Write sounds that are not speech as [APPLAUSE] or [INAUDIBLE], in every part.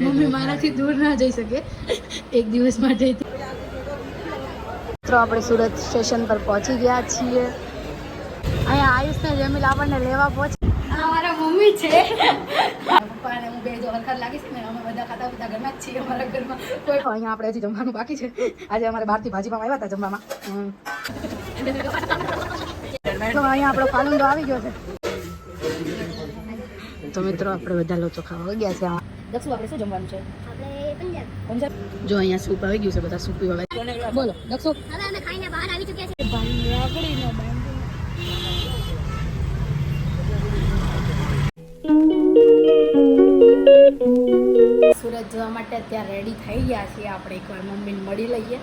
Mummy મારાથી દૂર ના જઈ શકે. એક દિવસ માટે. મિત્રો આપણે સુરત સ્ટેશન પર પહોંચી ગયા છીએ. અહીંયા આયુષને જમીલ આપણને લેવા પહોંચી. મારા મમ્મી છે. પપ્પા અને હું બે જો હરખત લાગી છે ને અમે બધા ખાતા પીતા ઘરમાં જ છીએ અમારા ઘરમાં. કોઈ અહીંયા આપણે હજી જમવાનું બાકી છે. આજે અમારે બહારથી ભાજીમાં આવ્યા હતા જમવામાં. તો અહીંયા આપણો ફાલુંદો આવી ગયો છે. તો મિત્રો આપણે બધા લોચો ખાવા ગયા છે આમાં. દક્ષુ આપણે શું જમવાનું છે? જો અહીંયા સૂપ આવી ગયું છે બધા સૂપ પીવા બોલો દક્ષુ હવે અમે ખાઈને બહાર આવી ચૂક્યા છીએ. સુરત જવા માટે અત્યારે રેડી થઈ ગયા છીએ આપણે એકવાર મમ્મીને મળી લઈએ.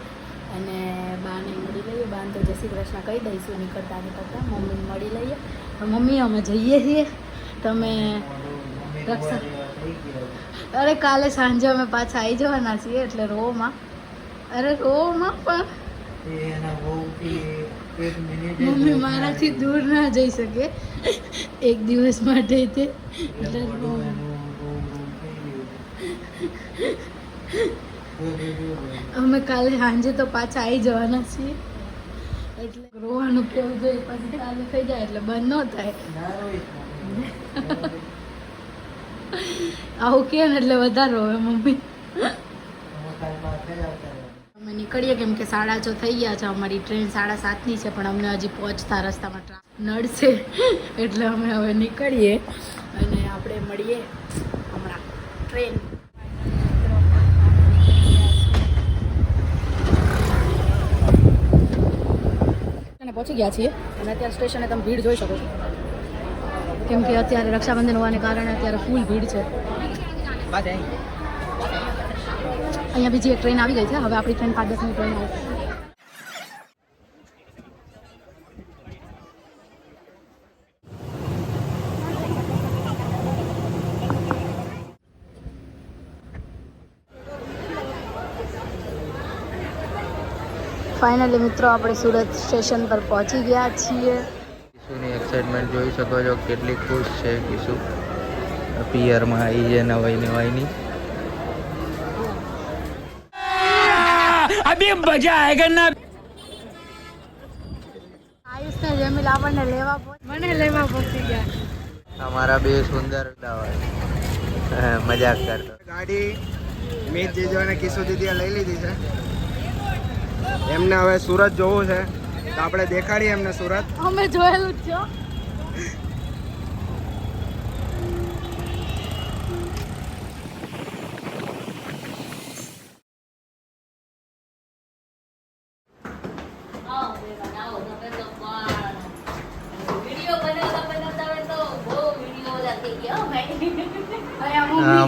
અને બાને મળી લઈએ. બાને તો જય શ્રી કૃષ્ણ કહી દઈશું નીકળતા નીકળતા મમ્મીને મળી લઈએ. તો મમ્મી અમે જઈએ છીએ. તમે અરે કાલે સાંજે અમે પાછા આવી જવાના છીએ એટલે રોમાં. અરે રોમાં પણ મમ્મી મારાથી દૂર ના જઈ શકે. એક દિવસ માટે તે. અમે કાલે સાંજે તો પાછા આવી જવાના છીએ. એટલે રોવાનું કેવું જોઈએ, પછી કાલે થઈ જાય એટલે બંધ ન થાય. આવું કે ને એટલે વધારે હવે મમ્મી. અમે નીકળીએ કેમ કે સાડા છ થઈ ગયા છે. અમારી ટ્રેન સાડા સાતની છે પણ અમને હજી પહોંચતા રસ્તામાં નડશે. એટલે અમે હવે નીકળીએ અને આપણે મળીએ હમણાં ટ્રેન. પહોંચી ગયા છીએ. અને અત્યારે સ્ટેશને તમે ભીડ જોઈ શકો છો. કેમ કે અત્યારે રક્ષાબંધન હોવાને કારણે અત્યારે ફૂલ ભીડ છે. અહીંયા બીજી એક ટ્રેન આવી ગઈ છે. હવે આપણી ટ્રેન પાંચ દસ મિનિટ ટ્રેન આવશે ફાઇનલી મિત્રો, આપણે સુરત સ્ટેશન પર પહોંચી ગયા છીએ. કિશુની એક્સાઇટમેન્ટ જોઈ શકો છો. કેટલી ખુશ છે કિશુ પિયરમાં આવી છે નવાઈ નવાઈની આયુષ ને. જમીલ આપણને લેવા મને લેવા પહોંચી ગયા. અમારા બે સુંદર ઉડાવાય મજાક કરતો. ગાડી મીત જીજો અને કિશુ લઈ લીધી છે. એમને હવે સુરત જોવું છે. તો આપણે દેખાડીએ એમને સુરત. અમે જોયેલું જ છો.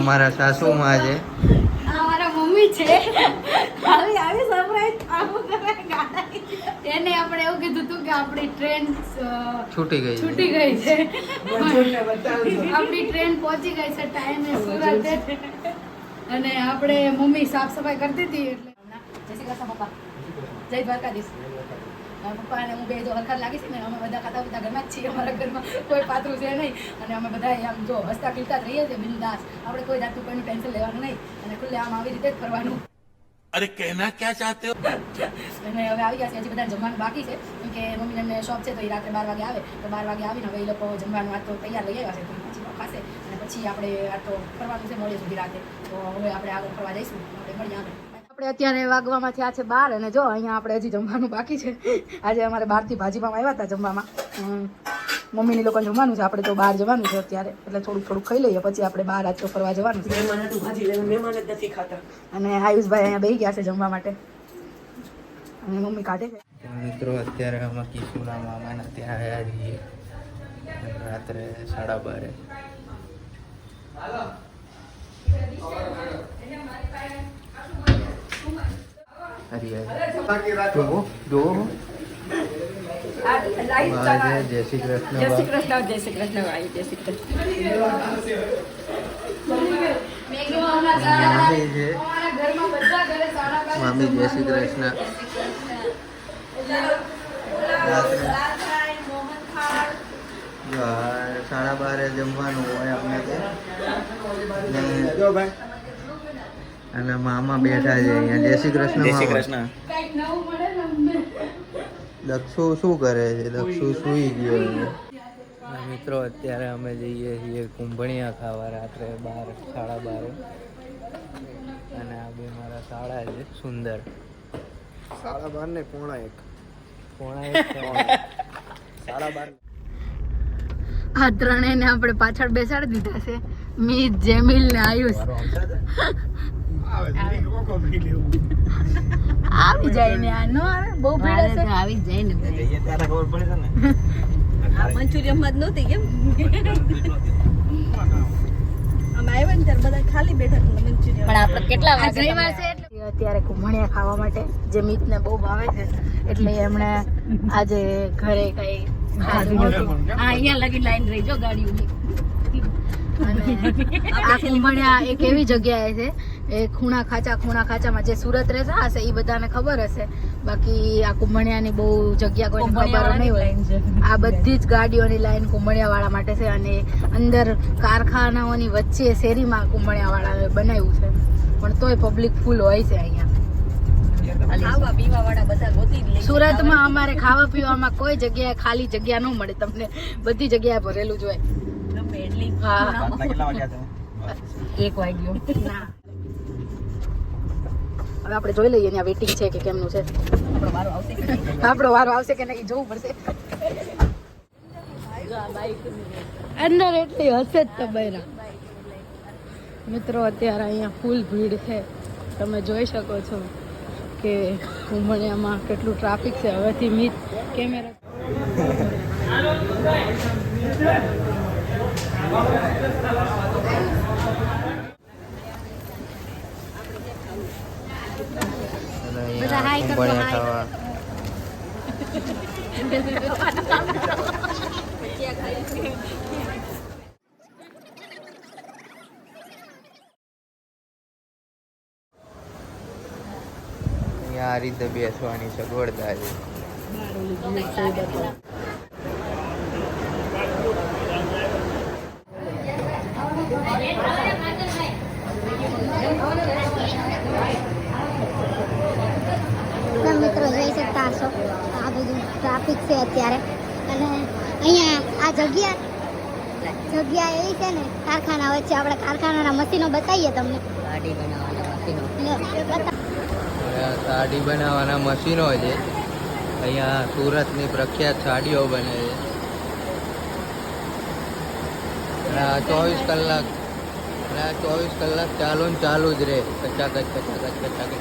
આ સાસુ માં છે આ મારા મમ્મી છે. આવી આવી સરપ્રાઈઝ આવું કરે ગાડા એને આપણે એવું કીધું હતું કે આપણી ટ્રેન છૂટી ગઈ છૂટી ગઈ છે. આપણી ટ્રેન પહોંચી ગઈ છે ટાઈમે સુરત અને આપણે મમ્મી સાફ સફાઈ કરતી હતી એટલે જય શ્રી કૃષ્ણ પપ્પા. જય દ્વારકાધીશ. પપ્પા અને હું બે જો હરખર લાગી છે ને અમે બધા ખાતા પીતા ઘરમાં જ છીએ અમારા ઘરમાં કોઈ પાત્રું છે નહીં. અને અમે બધા આમ જો હસતા ખીલતા રહીએ છીએ બિંદાસ. આપણે કોઈ જાતનું કોઈનું ટેન્શન લેવાનું નહીં અને ખુલ્લે આમ આવી રીતે જ ફરવાનું. અરે કહેના ક્યાં ચાહતે હો? અને હવે આવી ગયા છે હજી બધા જમવાનું બાકી છે. કેમ કે મમ્મીને શોપ છે તો એ રાત્રે બાર વાગે આવે. તો બાર વાગે આવીને હવે એ લોકો જમવાનું આ તો તૈયાર લઈ આવ્યા છે પછી પાસે અને પછી આપણે આ તો ફરવાનું છે મોડે સુધી રાતે. તો હવે આપણે આગળ ફરવા જઈશું. આપણે મળીએ આગળ. આપણે અત્યારે વાગવામાં થયા છે બાર અને જો અહીંયા આપણે હજી જમવાનું બાકી છે. આજે અમારે બહારથી ભાજીપામાં આવ્યા હતા જમવામાં. મમ્મીની લોકો જમવાનું છે. આપણે તો બહાર જવાનું છે અત્યારે. એટલે થોડુંક થોડુંક ખાઈ લઈએ. પછી આપણે બહાર આજ તો ફરવા જવાનું છે. અને આયુષભાઈ અહીંયા બેસી ગયા છે જમવા માટે. અને મમ્મી કાઢે છે. મિત્રો અત્યારે અમે કિશુના મામાના ત્યાં આવ્યા છીએ રાત્રે સાડા બારે હરી હરી જોવો જોવો મહાદેવ, જય શ્રી કૃષ્ણ. જય શ્રી કૃષ્ણ જય શ્રી કૃષ્ણ જય શ્રી કૃષ્ણ. મામી છે મામી જય શ્રી કૃષ્ણ. રાત્રે સાડા બારે જમવાનું હોય અમને ભાઈ. અને મામા બેઠા છે અહીંયા. જય શ્રી કૃષ્ણ જય શ્રી. કૃષ્ણ. દક્ષુ શું કરે છે? દક્ષુ સૂઈ ગયો છે. મિત્રો અત્યારે અમે જઈએ છીએ કુંભણિયા ખાવા રાત્રે બાર સાડા બાર. અને આ બે મારા સાડા છે સુંદર. સાડા બાર ને પોણા એક. પોણા એક સાડા બાર. આ ત્રણેયને આપણે પાછળ બેસાડી દીધા છે. મીત જેમિલ ને આયુષ. આવી જાય ને આ નો આવે બહુ ભીડ હશે. આવી જાય ને જઈએ ત્યારે ખબર પડે છે ને? આ મંચુરિયમમાં જ નહોતી કેમ? અમે આવ્યા ને ત્યારે બધા ખાલી બેઠા હતા મંચુરિયન. પણ આપણે કેટલા આ રવિવાર છે એટલે અત્યારે કુંભણિયા ખાવા માટે જે મીતને બહુ ભાવે છે એટલે એમણે આજે ઘરે કઈ હા અહીંયા લગી લાઈન રહી જો ગાડીઓની. અને આ કુંભણિયા એક એવી જગ્યાએ છે એ ખૂણા ખાચા ખૂણા ખાચામાં જે સુરત રહેતા હશે એ બધાને ખબર હશે. બાકી આ કુંભણિયાની બહુ જગ્યા કોઈ ખબર નહીં હોય. આ બધી જ ગાડીઓની લાઈન કુંભણિયાવાળા માટે છે અને અંદર કારખાનાઓની વચ્ચે શેરીમાં કુંભણિયાવાળા બનાવ્યું છે. પણ તોય પબ્લિક ફૂલ હોય છે અહીંયા. ખાવા પીવા વાળા બધા ગોતી જ લે છે. સુરતમાં અમારે ખાવા પીવામાં કોઈ જગ્યાએ ખાલી જગ્યા ન મળે. તમને બધી જગ્યાએ ભરેલું જ હોય. એક વાગ્યો. ના. હવે આપણે જોઈ લઈએ ત્યાં વેટિંગ છે કે કેમનું છે. આપણો વારો આવશે કે નહીં? આપણો વારો આવશે કે નહીં જોવું પડશે. અંદર એટલી હશે જ તબેરા મિત્રો અત્યારે અહીંયા ફૂલ ભીડ છે. તમે જોઈ શકો છો કે ઉમરિયામાં કેટલું ટ્રાફિક છે. હવેથી મીત કેમેરા કરજો, hi. ખાવા અહીંયા આ રીતે બેસવાની સગવડતા છે મિત્રો જોઈ શકતા હશો આ બધું ટ્રાફિક છે અત્યારે. અને અહીંયા આ જગ્યા જગ્યા એવી છે ને કારખાના વચ્ચે આપણે કારખાનાના મશીનો બતાવીએ તમને. ગાડી બનાવવાના મશીનો. સાડી બનાવવાના મશીનો છે. અહીંયા સુરતની પ્રખ્યાત સાડીઓ બને છે. ચોવીસ કલાક ચોવીસ કલાક ચાલુ ને ચાલુ જ રહે. કચાકચ કચાકચ કચાકચ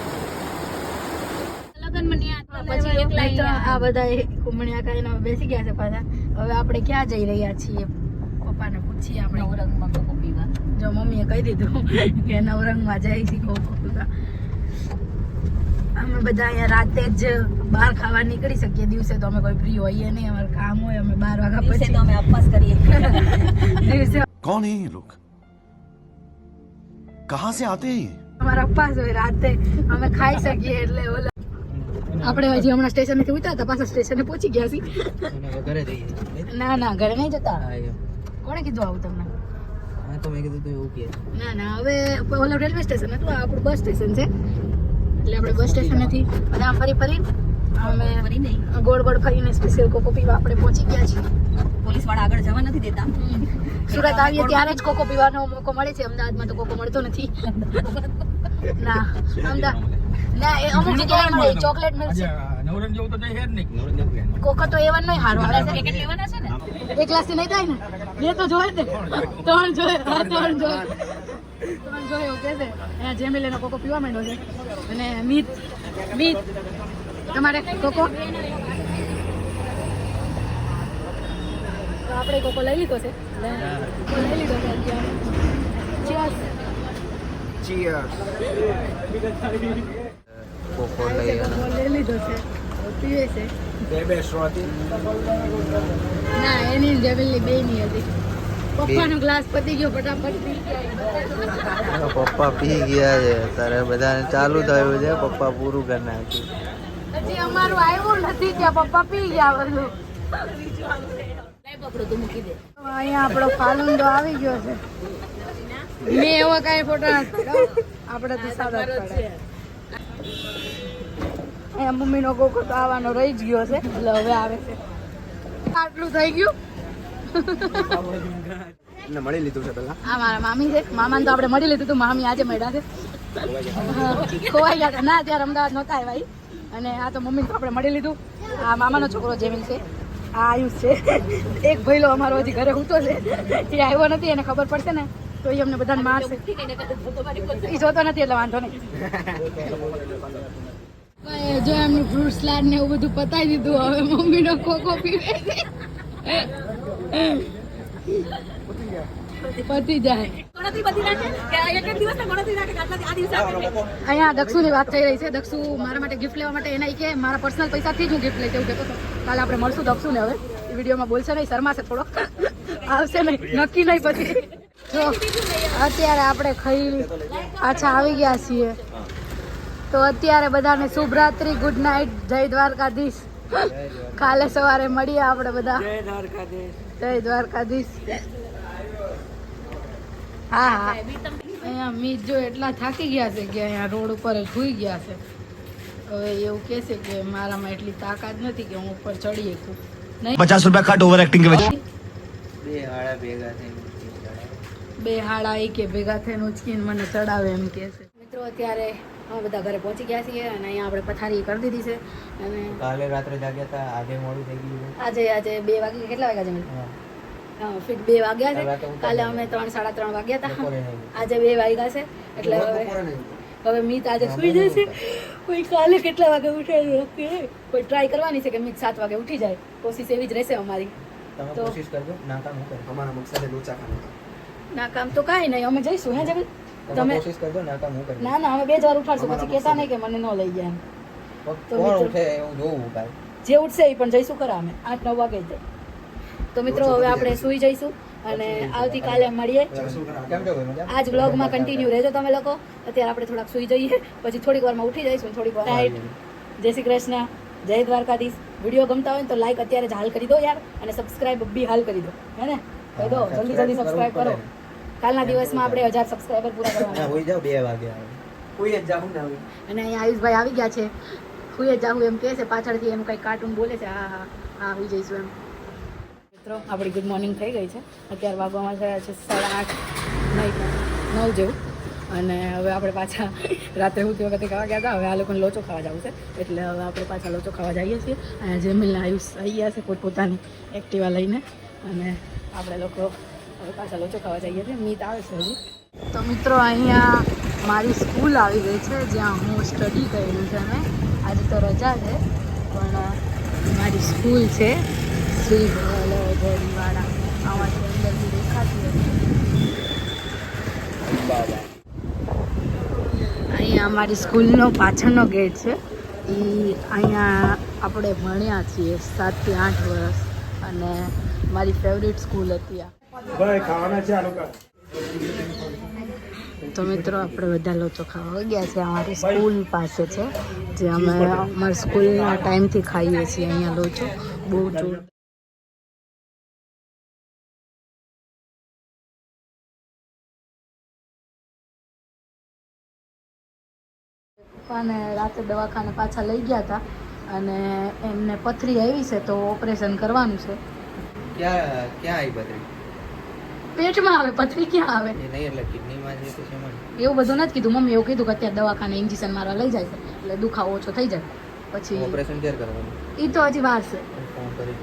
પછી એક લાઈન આ બધા કુમણિયા કરીને બેસી ગયા છે પાછા. હવે આપણે ક્યાં જઈ રહ્યા છીએ? પપ્પાને પૂછીએ આપણે. નવરંગમાં કોકો પીવા. જો મમ્મીએ કહી દીધું કે નવરંગમાં જાય છે કોકો પીવા. અમે બધા અહીંયા રાતે જ બહાર ખાવા નીકળી શકીએ. દિવસે તો અમે કોઈ ફ્રી હોઈએ નહીં. અમારું કામ હોય અમે બાર વાગ્યા પછી તો અમે ઉપવાસ કરીએ. [LAUGHS] દિવસે કોણ હે લોક કહાં સે આતે હે અમારા ઉપવાસ હોય રાતે અમે ખાઈ શકીએ એટલે ઓલા આપણે હજી હમણાં સ્ટેશનથી ઉતર્યા હતા પાછા સ્ટેશને પહોંચી ગયા છીએ. ઘરે જઈએ [LAUGHS] ના ના ઘરે નહીં જતા. કોણે કીધું આવું તમને? તો મેં કીધું તો એવું કે. ના ના હવે ઓલો રેલવે સ્ટેશન હતું આ આપણું બસ સ્ટેશન છે. એટલે આપણે બસ સ્ટેશન નથી અને બધા ફરી ફરી અમે ફરી નહીં. ગોળ ગોળ ફરીને સ્પેશિયલ કોકો પીવા આપણે પહોંચી ગયા છીએ. પોલીસવાળા આગળ જવા નથી દેતા. સુરત આવીએ ત્યારે જ કોકો પીવાનો મોકો મળે છે. અમદાવાદમાં તો કોકો મળતો નથી. [LAUGHS] ના અમદાવાદ ના એ અમુક જગ્યાએ મળે ચોકલેટ મિલ્ક કોકો તો એવા નહીં હારો આવે છે પેકેટ લેવાના છે ને એક ગ્લાસ નહીં થાય ને? બે તો જોયે ને. ત્રણ જોયે હા ત્રણ જોયે ત્રણ જોયે એવું કે છે. અહીંયા જેમી કોકો પીવા માંડ્યો છે. અને મીત મીત. તમારે કોકો? આપણે કોકો લઈ લીધો છે. લઈ લીધો છે. ચીયર્સ કોકો લઈ લઈ લીધો છે. પીવે છે. બે બે શ્રોતી ના એની ને બે ની હતી. પપ્પાનો ગ્લાસ પતી ગયો ફટાફટ પી ગયા પપ્પા પી ગયા છે. તારે બધાને ચાલુ થયું છે. પપ્પા પૂરું કરી નાખ્યું. હજી અમારું આવ્યું નથી ત્યાં પપ્પા પી ગયા બધું. અહીંયા આપણો ફાલુંદો આવી ગયો છે. મેં એવો કાંઈ ફોટો નથી. આપણે તો સાદા પડે. અહીંયા મમ્મીનો કોકો તો આવવાનો રહી જ ગયો છે. એટલે હવે આવે છે. આટલું થઈ ગયું. મળી લીધું છે પેલા આ મારા મામી છે. મામાને તો આપણે મળી લીધું હતું મામી આજે મળ્યા છે. ખોવાઈ ગયા ના ત્યારે અમદાવાદ નહોતા આવ્યા અને આ તો મમ્મીને તો આપણે મળી લીધું. આ મામાનો છોકરો જેમિલ છે. આ આયુષ છે. એક ભાઈલો અમારો હજી ઘરે ઉતો છે. એ આવ્યો નથી એને ખબર પડશે ને. તો એ અમને બધાને મારશે એ જોતો નથી એટલે વાંધો નહીં. જો એમનું ફ્રૂટ સલાડ ને એવું બધું પતાવી દીધું હવે મમ્મીનો ખોખો પીવે. પતી જાય. અહીંયા દક્ષુ ની વાત થઈ રહી છે. દક્ષુ મારા માટે ગિફ્ટ લેવા માટે એના કે મારા પર્સનલ પૈસાથી જ હું ગિફ્ટ લઈ એવું કહેતો હતો. કાલે આપણે મળશું દક્ષુને હવે. એ વિડીયોમાં બોલશે નહીં શરમાશે થોડો. આવશે નહીં નક્કી નહીં પછી. જો અત્યારે આપણે ખાઈ પાછા આવી ગયા છીએ. તો અત્યારે બધાને શુભરાત્રી ગુડ નાઇટ જય દ્વારકાધીશ. કાલે સવારે મળીએ આપણે બધા. જય દ્વારકાધીશ. હા હા. અહીંયા મીત જો એટલા થાકી ગયા છે કે અહીંયા રોડ ઉપર જ ભૂઈ ગયા છે. હવે એવું કહેશે કે મારામાં એટલી તાકાત નથી કે હું ઉપર ચડી શકું નહીં. પચાસ રૂપિયા ખાટ ઓવર એક્ટિંગ કે બે હાડા ભેગા થઈને. બે હાડા એ કે ભેગા થઈને ઉચકીને મને ચડાવે એમ કે છે. મિત્રો અત્યારે અમે બધા ઘરે પહોંચી ગયા છીએ અને અહીંયા આપણે પથારી કરી દીધી છે અને કાલે રાત્રે જાગ્યા હતા આજે મોડું થઈ ગયું આજે આજે બે વાગે કેટલા વાગ્યા છે ફિટ બે વાગ્યા છે. કાલે અમે ત્રણ સાડા ત્રણ વાગ્યા હતા. આજે બે વાગ્યા છે એટલે હવે હવે મીત આજે સુઈ જશે. કોઈ કાલે કેટલા વાગે ઉઠે? કોઈ ટ્રાય કરવાની છે કે મીત સાત વાગે ઉઠી જાય? કોશિશ એવી જ રહેશે અમારી. તમે તો- કોશિશ કરજો નાકામ અમારા મકસદે લોચા ખાના ના કામ તો કાંઈ નહીં અમે જઈશું હે જગત? તમે કોશિશ કરજો નાકામ હું કરી ના ના અમે બે જ ઉઠાડશું પછી કહેતા નહીં કે મને ન લઈ જાય કોણ ઉઠે એવું જોવું ભાઈ જે ઉઠશે એ પણ જઈશું ખરા અમે આઠ નવ વાગે જ. તો મિત્રો હવે આપણે સુઈ જઈશું અને આવતીકાલે મળીએ. આજ બ્લોગમાં કન્ટિન્યુ રહેજો તમે લોકો. અત્યારે આપણે થોડાક સુઈ જઈએ પછી થોડીક વારમાં ઉઠી જઈશું થોડીક વાર. નાઇટ જય શ્રી કૃષ્ણ જય દ્વારકાધીશ. વીડિયો ગમતા હોય ને તો લાઈક અત્યારે જ હાલ કરી દો યાર અને સબસ્ક્રાઇબ બી હાલ કરી દો. હે ને? કહી દો જલ્દી જલ્દી સબસ્ક્રાઇબ કરો. કાલના દિવસમાં આપણે હજાર સબસ્ક્રાઈબર પૂરા કરવાના. હોઈ જાવ બે વાગે કોઈ જ જાવ ના હોય અને અહીંયા આયુષભાઈ આવી ગયા છે. હુએ જાવું એમ કહે છે પાછળથી એમ કંઈ કાર્ટૂન બોલે છે હા હા હા આવી જઈશું એમ. મિત્રો આપણી ગુડ મોર્નિંગ થઈ ગઈ છે. અત્યારે વાગવામાં થયા છે સાડા આઠ નહીં નવ જેવું. અને હવે આપણે પાછા રાત્રે હું તે વખતે ખાવા ગયા હતા. હવે આ લોકોને લોચો ખાવા જવું છે. એટલે હવે આપણે પાછા લોચો ખાવા જઈએ છીએ. અને જેમિલના આયુષ આવી ગયા છે પોતપોતાની એક્ટિવા લઈને. અને આપણે લોકો પાછા લોચો જઈએ છીએ. મીત આવે તો મિત્રો, અહીંયા મારી સ્કૂલ આવી ગઈ છે, જ્યાં હું સ્ટડી કરેલું છે મેં આજે તો રજા છે, પણ મારી સ્કૂલ છે, શ્રી ભોળીવાળા આમાંથી અંદરથી દેખાતી હતી અહીંયા અમારી સ્કૂલનો પાછળનો ગેટ છે. એ અહીંયા આપણે ભણ્યા છીએ સાતથી આઠ વર્ષ. અને મારી ફેવરિટ સ્કૂલ હતી આ. તો મિત્રો આપણે બધા લોચો ખાવા ગયા છે અમારી સ્કૂલ પાસે છે જે અમે અમારા સ્કૂલના ટાઈમથી ખાઈએ છીએ અહીંયા લોચો. બહુ જોર. પપ્પાને રાતે દવાખાને પાછા લઈ ગયા હતા અને એમને પથરી આવી છે તો ઓપરેશન કરવાનું છે. ક્યાં ક્યાં આવી બદરી પેટમાં આવે પથરી ક્યાં આવે? નહીં એટલે કિડનીમાં છે એવું બધું નથી કીધું. મમ્મી એવું કીધું કે અત્યારે દવાખાને ઇન્જેક્શન મારવા લઈ જાય એટલે દુખાવો ઓછો થઈ જાય. પછી ઓપરેશન ક્યારે કરવાનું? એ તો હજી વાર છે. ફોન કરી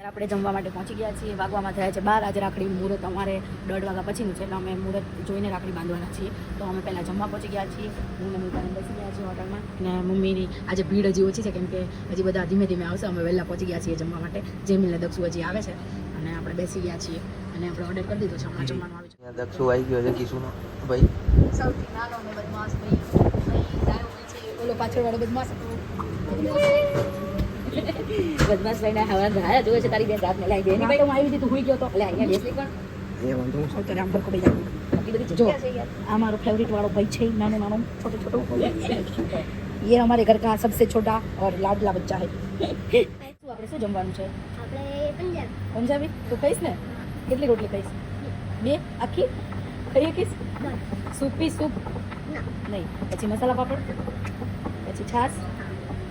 ત્યારે આપણે જમવા માટે પહોંચી ગયા છીએ. વાગવામાં થયા છે બાર. આજે રાખડી મુહૂર્ત અમારે દોઢ વાગ્યા પછીનું છે. એટલે અમે મુહૂર્ત જોઈને રાખડી બાંધવાના છીએ. તો અમે પહેલાં જમવા પહોંચી ગયા છીએ. હું મમ્મી પાસે બેસી ગયા છીએ હોટલમાં. અને મમ્મીની આજે ભીડ હજી ઓછી છે કેમ કે હજી બધા ધીમે ધીમે આવશે. અમે વહેલા પહોંચી ગયા છીએ જમવા માટે. જેમિલને દક્ષુ હજી આવે છે. અને આપણે બેસી ગયા છીએ. અને આપણે ઓર્ડર કરી દીધો છે. હમણાં જમવાનું આવી છે દક્ષુ આવી ગયો છે કિશુનો ભાઈ. સૌથી નાનો અને બદમાશ ભાઈ. ઓલો પાછળવાળો બદમાશ બદમાશ ભાઈને હવા ધારા જોવે છે તારી બેન રાતને લાઈ બેની ભાઈ હું આવી હતી તું હુઈ ગયો તો એટલે અહીંયા બેસી પણ એ વાંધો હું સૌ તો રામ ભરકો ભાઈ બાકી બધી જો આ મારો ફેવરિટ વાળો ભાઈ છે નાનો નાનો છોટો છોટો ये हमारे घर का सबसे छोटा और लाडला बच्चा है આપણે શું જમવાનું છે આપણે પંજાબ પંજાબી તું ખાઈશ ને કેટલી રોટલી ખાઈશ બે આખી ખાઈ શકીશ સૂપ પી સૂપ ના નહીં પછી મસાલા પાપડ પછી છાશ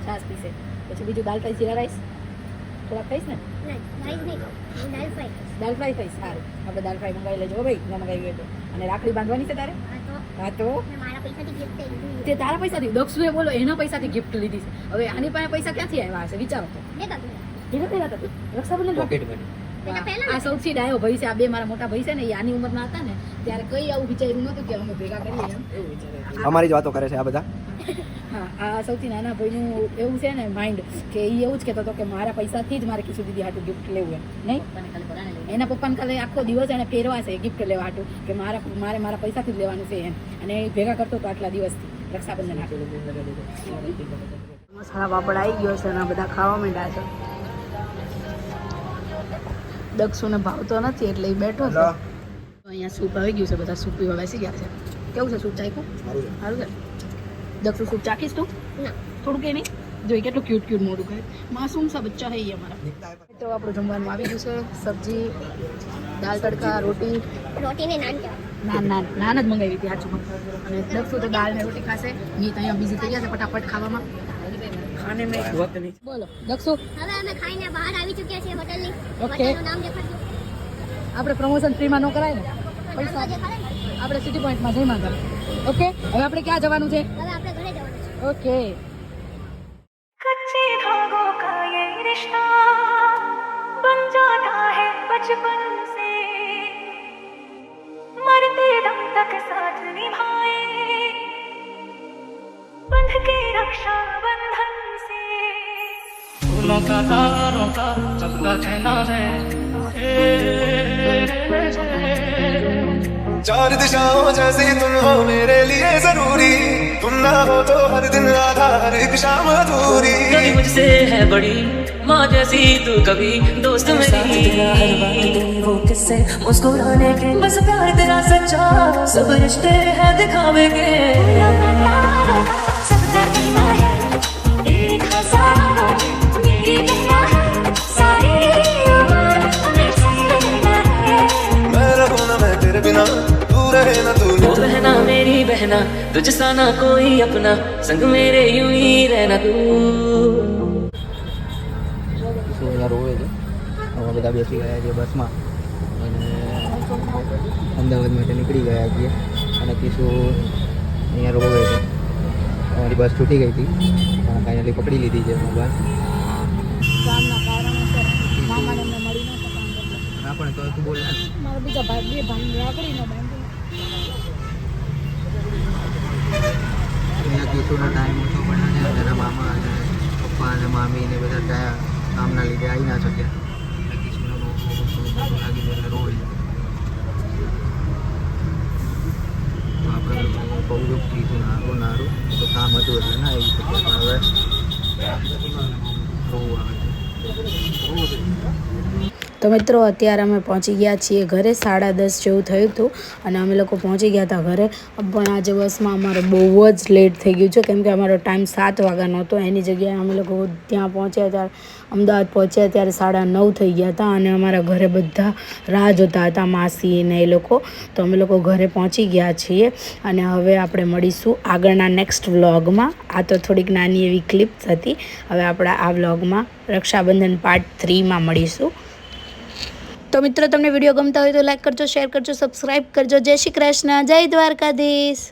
છાશ પીશે પછી બીજું દાલ ફ્રાય જીરા રાઈસ થોડાક ખાઈશ ને? દાલ ફ્રાઈ ખાઈશ. સારું. આપણે દાલ ફ્રાય મંગાવી લેજો ભાઈ ન મંગાવી હોય તો. અને રાખડી બાંધવાની છે તારે? હા તો. હા તો? મેં મારા પૈસાથી ગિફ્ટ લીધી તે તારા પૈસાથી? દક્ષુએ બોલો એના પૈસાથી ગિફ્ટ લીધી છે. હવે આની પાસે પૈસા ક્યાંથી આવ્યા હશે? વિચારો તો. તું કેટલા હતા રક્ષાબંધન પોકેટ આ સૌથી ડાયો ભાઈ છે. આ બે મારા મોટા ભાઈ છે ને એ આની ઉંમરના હતા ને ત્યારે કઈ આવું વિચાર્યું નહોતું કે અમે ભેગા કરીએ એમ. એવું વિચાર્યું અમારી જ વાતો કરે છે આ બધા. હા આ સૌથી નાના ભાઈનું એવું છે ને માઇન્ડ કે એ એવું જ કહેતો હતો કે મારા પૈસાથી જ મારે કીશું દીદી હાટું ગિફ્ટ લેવું એમ નહીં? એના પપ્પાને ખાલી આખો દિવસ એને પહેરવા છે ગિફ્ટ લેવા હાટું કે મારા મારે મારા પૈસાથી જ લેવાનું છે એમ. અને એ ભેગા કરતો હતો આટલા દિવસથી રક્ષાબંધન હાટું. મસાલા પાપડ આવી ગયો છે અને આ બધા ખાવા માંડ્યા છે. દક્ષુને ભાવતો નથી એટલે એ બેઠો છે. અહીંયા સૂપ આવી ગયું છે બધા સૂપ પીવા બેસી ગયા છે. કેવું છે સૂપ ચાખ્યું સારું છે? દક્ષુ સૂપ ચાખીશ તું ના થોડું કે નહીં જોઈ કેટલું ક્યુટ ક્યુટ મોડું કહે માસૂમ સા બચ્ચા હે ये हमारा તો આપણું જમવાનું આવી ગયું છે સબ્જી દાલ તડકા રોટી રોટીને નાન કહેવાય નાન નાન નાન જ મંગાવી હતી હાચુમાં અને દક્ષુ તો દાલ ને રોટી ખાશે નીત અહીંયા બીજી થઈ ગયા છે ફટાફટ ખાવામાં ખાને મેં બોલો દક્ષુ હવે અમે ખાઈને બહાર આવી ચૂક્યા છીએ હોટલની Okay. હોટલનું નામ દેખાડજો આપણે પ્રમોશન ફ્રીમાં ન કરાય ને પૈસા નામ તો દેખાડે ને? આપણે સિટી પોઈન્ટમાં જઈમાં કર ઓકે હવે આપણે ક્યાં જવાનું છે હવે આપણે ઘરે જવાનું છે ઓકે कच्चे धागों का ये रिश्ता बन जाता है बचपन से मरते दम तक साथ निभाए बंध के रक्षा बंधन से फूलों का तारों का सबका कहना है चार दिशाओं जैसे तुम हो मेरे लिए ज़रूरी। तुम ना हो तो हर दिन आधार एक शाम अधूरी। कभी मुझसे है बड़ी माँ जैसी तू कभी दोस्त मेरी। हर बात तेरी वो किससे? मुस्कुराने के बस प्यार तेरा सच्चा। सब रिश्ते हैं दिखावे के बहना तुझ सा ना कोई अपना संग मेरे यूं ही रहना तू કિશોર અહીંયા રોવે છે અમે બધા બેસી ગયા છીએ બસમાં અને અમદાવાદ માટે નીકળી ગયા છીએ અને કિશોર અહીંયા રોવે છે અમારી બસ છૂટી ગઈ હતી પણ ફાઇનલી પકડી લીધી છે અમે બસ કામના કારણોસર મામાને એમને મળી ન શકાય એટલે ના પણ તો તું બોલ ને મારા બીજા ભાઈ બે ભાઈ રાખડીને બાંધી અહીંયા કિશોરનો ટાઈમ ઓછો પણ છે તેના મામા અને પપ્પા અને મામી ને બધા ગયા કામના લીધે આવી ના શક્યા. કિશોરને બહુ લાગી ગયું એટલે તો આપણે બહુ હતું નારું નારું. તો કામ હતું એટલે ના આવી શક્યા આવે તો મિત્રો, અત્યારે અમે પહોંચી ગયા છીએ ઘરે. સાડા દસ જેવું થયું હતું અને અમે લોકો પહોંચી ગયા હતા ઘરે. પણ આજે બસમાં અમારે બહુ જ લેટ થઈ ગયું છે. કેમ કે અમારો ટાઈમ સાત વાગ્યાનો હતો. એની જગ્યાએ અમે લોકો ત્યાં પહોંચ્યા ત્યારે, અમદાવાદ પહોંચ્યા ત્યારે સાડા નવ થઈ ગયા હતા અને અમારા ઘરે બધા રાહ જોતા હતા, માસી ને એ લોકો. તો અમે લોકો ઘરે પહોંચી ગયા છીએ અને હવે આપણે મળીશું આગળના નેક્સ્ટ વ્લોગમાં આ તો થોડીક નાની એવી ક્લિપ્સ હતી. હવે આપણા આ વ્લોગમાં રક્ષાબંધન પાર્ટ થ્રીમાં મળીશું. તો મિત્રો, તમને વીડિયો ગમતા હોય તો લાઈક કરજો શેર કરજો સબસ્ક્રાઈબ કરજો. જય શ્રી કૃષ્ણ. જય દ્વારકાધીશ.